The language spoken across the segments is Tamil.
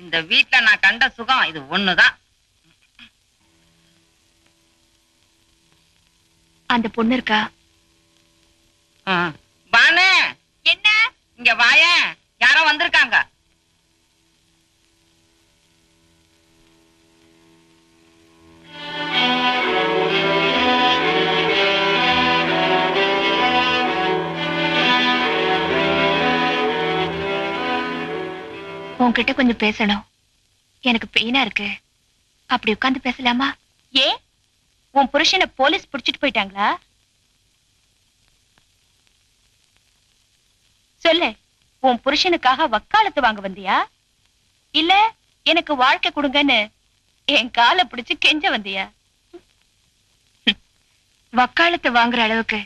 இந்த வீட்ல நான் கண்ட சுகம் இது ஒண்ணுதான். அந்த பொண்ணு இருக்கா. பானு! என்ன? இங்க வாயேன். யாரோ வந்திருக்காங்க. உன்கிட்ட கொஞ்சம் பேசணும். எனக்கு பெயினா இருக்கு. அப்படி உட்கார்ந்து பேசலாமா? ஏ? உன் புருஷனை போலீஸ் புடிச்சிட்டு போயிட்டாங்களா? சொல்லு உன் புருஷனுக்காக வக்காலத்து வாங்க வந்தியா? இல்ல எனக்கு வாழ்க்கை கொடுங்கன்னு என் காலை பிடிச்சு கெஞ்ச வந்தியா? வக்காலத்து வாங்குற அளவுக்கு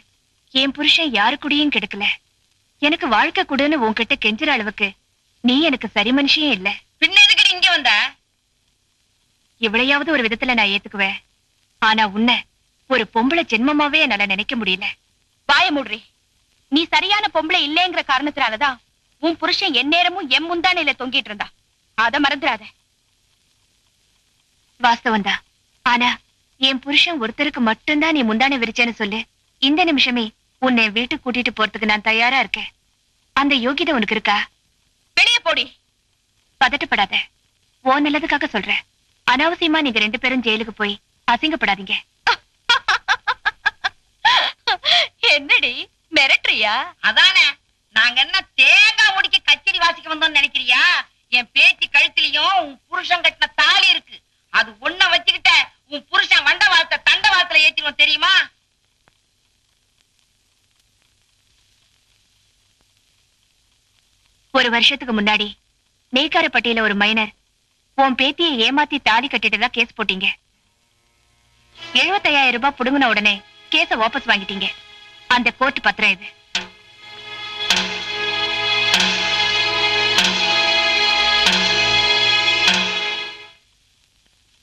என் புருஷன் யாரு கூடயும் கெடுக்கல. எனக்கு வாழ்க்கை கொடுன்னு உன்கிட்ட கெஞ்சுற அளவுக்கு நீ எனக்கு சரி மனுஷியே இல்ல. பின்ன எதுக்கு இங்க வந்த? இவளையாவது ஒரு விதத்துல நான் ஏத்துக்குவேன். ஆனா உன்னை ஒரு பொம்பளை ஜென்மமாவே என்னால நினைக்க முடியல. வாய மூடுறி. நீ சரியான பொம்பளை இல்லைங்கிற காரணத்தினாலதான் உன் புருஷன் எந்நேரமும் எம் முந்தானையில தொங்கிட்டு இருந்தா அத மறந்துடாத. வாஸ்தவம் தான். ஆனா என் புருஷன் ஒருத்தருக்கு மட்டும்தான் நீ முந்தானை விரிச்சேன்னு சொல்லு. இந்த நிமிஷமே உன்னை வீட்டுக்கு கூட்டிட்டு போறதுக்கு நான் தயாரா இருக்கேன். அந்த யோகிதை உனக்கு இருக்கா? வெளியே போடி. பதட்டப்படாத. ஓ நல்லதுக்காக சொல்றேன். அனாவசியமா நீங்க ரெண்டு பேரும் ஜெயிலுக்கு போய் அசிங்கப்படாதீங்க. என்னடி மிரட்டுறியா? அதானே நாங்க என்ன தேங்காய் முடிக்க கச்சேரி வாசிக்க வந்தோம்னு நினைக்கிறியா? என் பேச்சு கழுத்திலையும் உன் புருஷன் கட்டின தாலி இருக்கு. அது ஒண்ண வச்சுக்கிட்ட உன் புருஷன் வண்ட வாரத்தை தண்ட வாரத்துல ஏத்திடுவோம் தெரியுமா? ஒரு வருஷத்துக்கு முன்னாடி நெய்க்காரப்பட்டியில ஒரு மைனர் உன் பேத்தியை ஏமாத்தி தாலி கட்டிட்டதா கேஸ் போட்டீங்க. 75000 ரூபாய் புடுங்கின உடனே கேஸ வாபஸ் வாங்கிட்டீங்க. அந்த கோர்ட் பத்திரம் இது.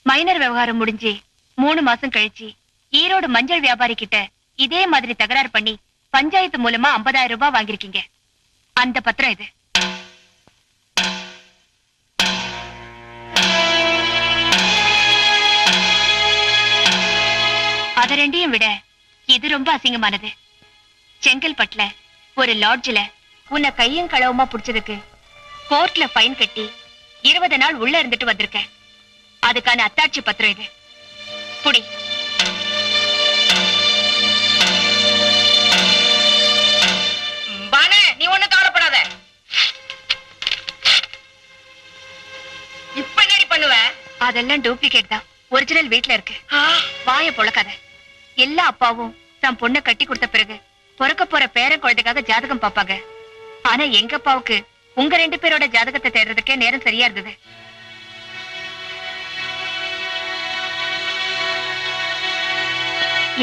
மைனர் விவகாரம் முடிஞ்சு மூணு மாசம் கழிச்சு ஈரோடு மஞ்சள் வியாபாரி கிட்ட இதே மாதிரி தகராறு பண்ணி பஞ்சாயத்து மூலமா 50000 ரூபாய் வாங்கிருக்கீங்க அந்த பத்திரம் இது. அத ரெண்டையும் விட இது ரொம்ப அசிங்கமானது. செங்கல்பட்டுல ஒரு லாட்ஜ்ல உன்னை கையும் களவுமா புடிச்சதுக்கு கோர்ட்ல ஃபைன் கட்டி இருபது நாள் உள்ள இருந்துட்டு வந்திருக்க அதுக்கான அத்தாட்சி பத்திரம் இது. புடி. பானு நீ ஒண்ணு கவலைப்படாத. இப்ப என்னடி பண்ணுவ? அதெல்லாம் டூப்ளிகேட் தான். ஒரிஜினல் வீட்ல இருக்கு. வாய பொழக்காத. எல்லா அப்பாவும் தன் பொண்ணை கட்டி கொடுத்த பிறகு பிறக்க போற பேரன் குழந்தைக்காக ஜாதகம் பாப்பாங்க ஆனா எங்க அப்பாவுக்கு உங்க ரெண்டு பேரோட ஜாதகத்தை தேடுறதுக்கே நேரம் சரியா இருந்தது.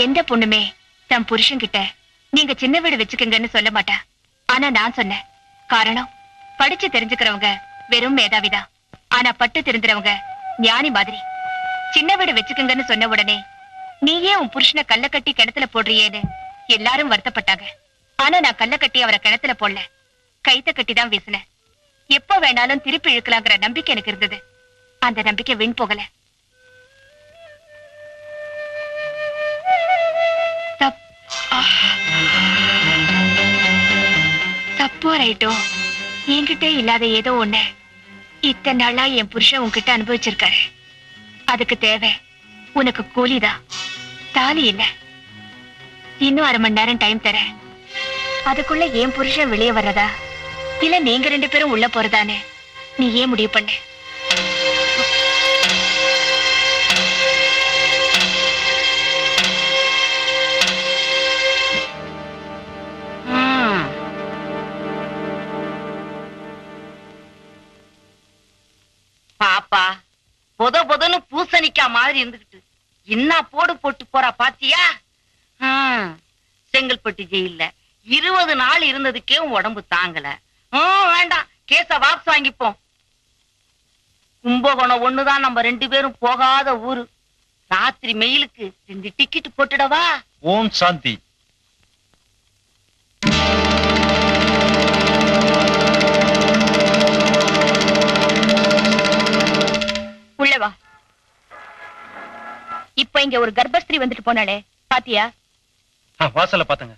எந்த பொண்ணுமே தன் புருஷன்கிட்ட நீங்க சின்ன வீடு வச்சுக்கங்கன்னு சொல்ல மாட்டா. ஆனா நான் சொன்னேன் காரணம் படிச்சு தெரிஞ்சுக்கிறவங்க வெறும் மேதாவிதான். ஆனா பட்டு தெரிஞ்சுறவங்க ஞானி மாதிரி. சின்ன வீடு வச்சுக்கங்கன்னு சொன்ன உடனே நீயே உன் புருஷனை கல்ல கட்டி கிணத்துல போடுறியேன்னு எல்லாரும் வருத்தப்பட்டாங்க. ஆனா நான் கல்ல கட்டி அவரை கிணத்துல போடல. கைத்த கட்டி தான் வீசினேன். எப்ப வேணாலும் திருப்பி இழுக்கலாங்கிற நம்பிக்கை எனக்கு இருந்தது. அந்த நம்பிக்கை வீண் போகல. தப்போ ரைட்டோ. என்கிட்ட இல்லாத ஏதோ ஒண்ணு. இத்தனை நாளா என் புருஷன் உன்கிட்ட அனுபவிச்சிருக்காரு. அதுக்கு தேவை. உனக்கு கூலிதான் தாலி இல்ல இன்னும் அரை மணி நேரம் டைம் தரேன். அதுக்குள்ள என் புருஷன் வெளியே வர்றதா? இல்ல நீங்க ரெண்டு பேரும் உள்ள போறதானே? நீ ஏன் முடிவு பண்ணு? பாப்பா பொத பொதன்னு பூசணிக்கா மாதிரி இருந்துகிட்டு என்ன போடு போட்டு போறா பாத்தியா? செங்கல்பட்டு ஜெயில்ல. இருபது நாள் இருந்ததுக்கே உடம்பு தாங்கல. வேண்டாம். கேச வாபஸ் வாங்கிப்போம். கும்பகோணம் ஒண்ணுதான் நம்ம ரெண்டு பேரும் போகாத ஊரு. ராத்திரி மெயிலுக்கு ரெண்டு டிக்கெட் போட்டுடவா? ஓம் சாந்தி. இப்போ இங்க ஒரு கர்ப்பஸ்திரீ வந்துட்டு போனாளே பாத்தியா? ஆ, வாசல்ல பாத்தங்க.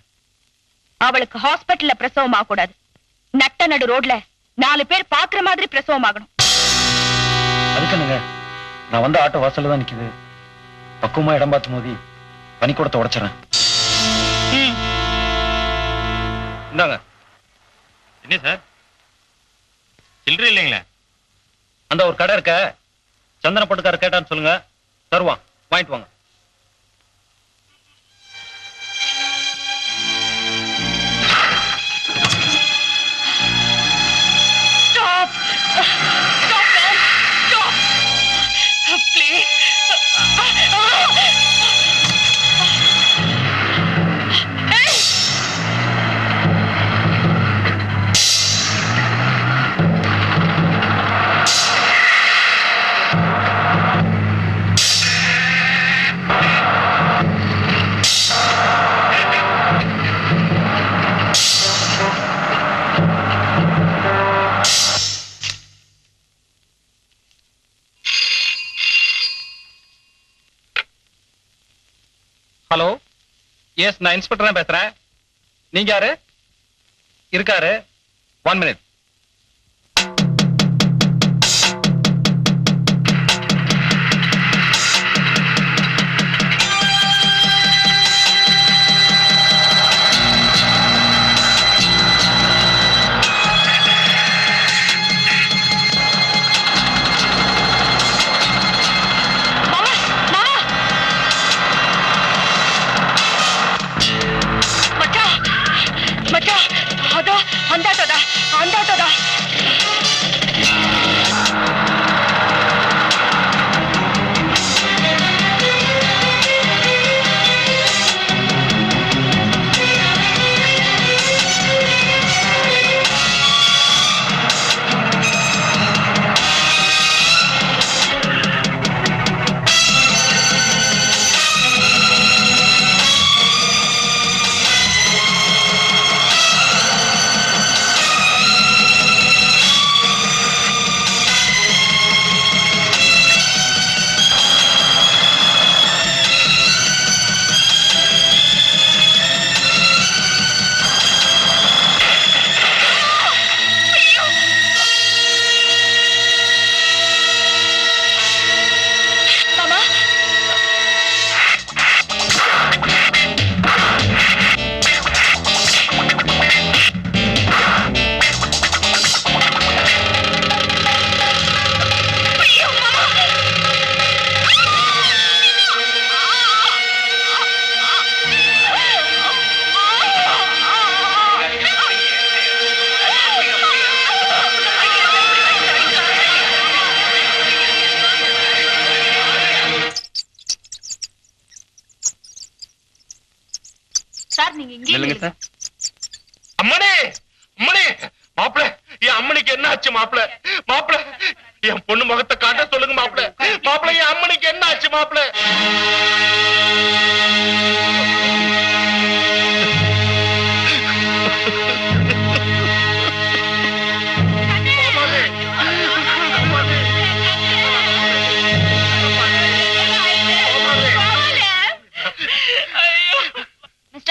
அவளுக்கு ஹாஸ்பிடல்ல பிரசவம் ஆகக்கூடாது. நட்ட நடு ரோட்ல நாலு பேர் பாக்குற மாதிரி பிரசவம் ஆகணும். நான் வந்து ஆட்டோ வாசல்ல தான் நிக்குது. பக்குவமா இடம் பார்த்து மோதி பனிக்கூடத்தை உடைச்சிடறேன் ம். இந்தாங்க. என்ன சார்? சில்லறை இல்லைங்களா? அந்த ஒரு கடை இருக்க. சந்தன பட்டுக்கார கேட்டான்னு சொல்லுங்க. தருவான். வாங்கிட்டு வாங்க. எஸ் நான் இன்ஸ்பெக்டர் தான் பேசுறேன். நீங்க யாரு? இருக்காரு. ஒன் மினிட் இல்லைங்க சார். அம்மனே அம்மனே. மாப்பிள என் அம்மனுக்கு என்ன ஆச்சு மாப்பிள? மாப்பிள என் பொண்ணு முகத்தை காட்ட சொல்லுங்க மாப்பிள. மாப்பிள என் அம்மனுக்கு என்ன ஆச்சு மாப்பிள?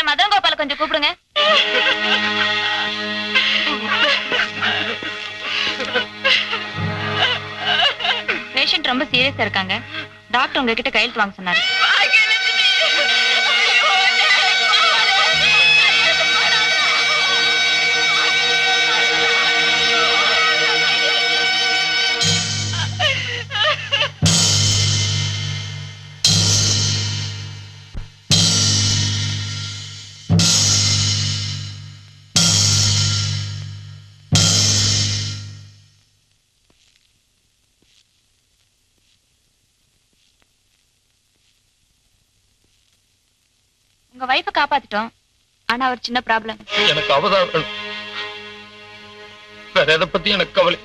மிஸ்டர் மதன் கோபால கொஞ்சம் கூப்பிடுங்க. பேஷண்ட் ரொம்ப சீரியஸா இருக்காங்க. டாக்டர் உங்ககிட்ட கையெழுத்து வாங்க சொன்னாரு. உங்க வைஃப காப்பாத்திட்டோம். ஆனா அவர் சின்ன ப்ராப்ளம் எனக்கு அவதான் வேற எதை பத்தி எனக்கு கவலை.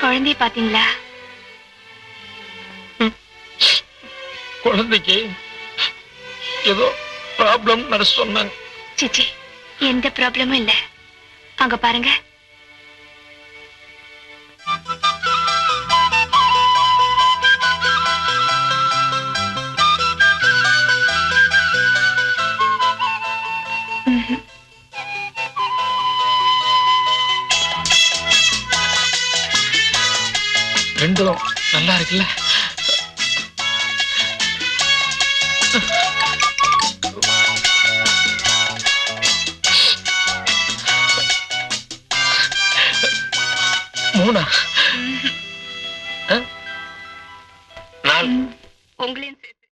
குழந்தை பாத்தீங்களா குழந்தைக்கு ஏதோ ப்ராப்ளம் நர்ஸ் சொன்னாங்க சிச்சி எந்த ப்ராப்ளமும் இல்ல. அங்க பாருங்க. ரெண்டும் நல்லா இருக்குல்ல?